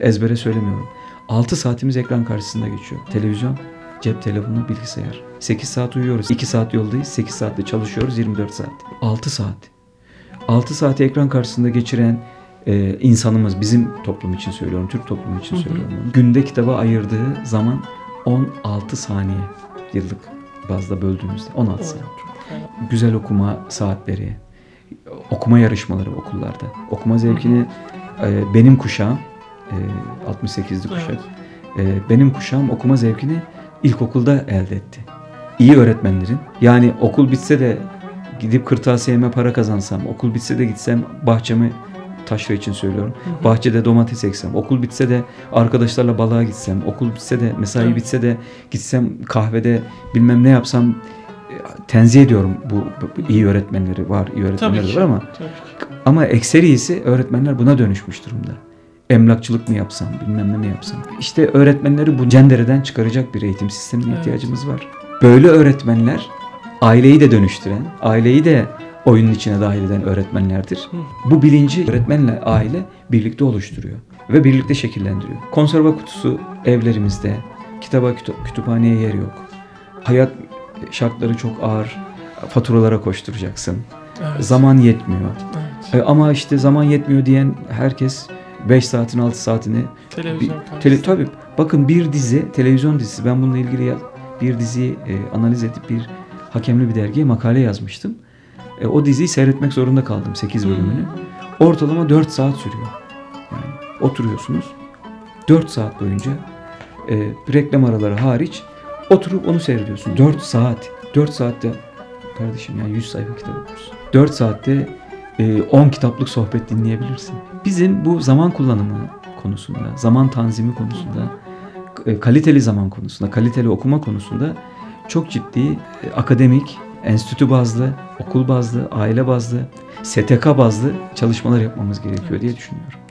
Ezbere söylemiyorum. 6 saatimiz ekran karşısında geçiyor. Televizyon, cep telefonu, bilgisayar. 8 saat uyuyoruz. 2 saat yoldayız. 8 saatte çalışıyoruz. 24 saat. 6 saat. 6 saati ekran karşısında geçiren e, insanımız bizim toplum için söylüyorum. Türk toplumu için Hı hı. söylüyorum. bunu. Günde kitaba ayırdığı zaman 16 saniye yıllık bazda böldüğümüzde 16 saniye. Güzel okuma saatleri, okuma yarışmaları okullarda. Okuma zevkini e, benim kuşağım, e, 68'li kuşak, e, benim kuşağım okuma zevkini ilkokulda elde etti. İyi öğretmenlerin, yani okul bitse de gidip kırtasiyeme para kazansam, okul bitse de gitsem bahçemi taşra için söylüyorum. Hı hı. Bahçede domates eksem, okul bitse de arkadaşlarla balığa gitsem, okul bitse de mesai Evet. bitse de gitsem kahvede bilmem ne yapsam e, tenzih ediyorum bu, bu iyi öğretmenleri var, iyi öğretmenler var ama Tabii ama ekserisi öğretmenler buna dönüşmüş durumda. Emlakçılık mı yapsam, bilmem ne mi yapsam. İşte öğretmenleri bu cendereden çıkaracak bir eğitim sistemine Evet. ihtiyacımız var. Böyle öğretmenler aileyi de dönüştüren, aileyi de oyunun içine dahil eden öğretmenlerdir. Hı. Bu bilinci öğretmenle aile birlikte oluşturuyor ve birlikte şekillendiriyor. Konserve kutusu evlerimizde, kitaba kütü- kütüphaneye yer yok. Hayat şartları çok ağır, faturalara koşturacaksın. Evet. Zaman yetmiyor. Evet. E, ama işte zaman yetmiyor diyen herkes 5 saatin 6 saatini bir, Televizyon tele, karşısında. tabii bakın bir dizi televizyon dizisi ben bununla ilgili ya- bir diziyi e, analiz edip bir hakemli bir dergiye makale yazmıştım. E, o diziyi seyretmek zorunda kaldım 8 bölümünü. Ortalama 4 saat sürüyor. Yani oturuyorsunuz 4 saat boyunca e, reklam araları hariç oturup onu seyrediyorsun. 4 saat. 4 saatte kardeşim yani 100 sayfa kitap okursun. 4 saatte 10 kitaplık sohbet dinleyebilirsin. Bizim bu zaman kullanımı konusunda, zaman tanzimi konusunda, e, kaliteli zaman konusunda, kaliteli okuma konusunda çok ciddi e, akademik, enstitü bazlı, okul bazlı, aile bazlı, STK bazlı çalışmalar yapmamız gerekiyor diye düşünüyorum.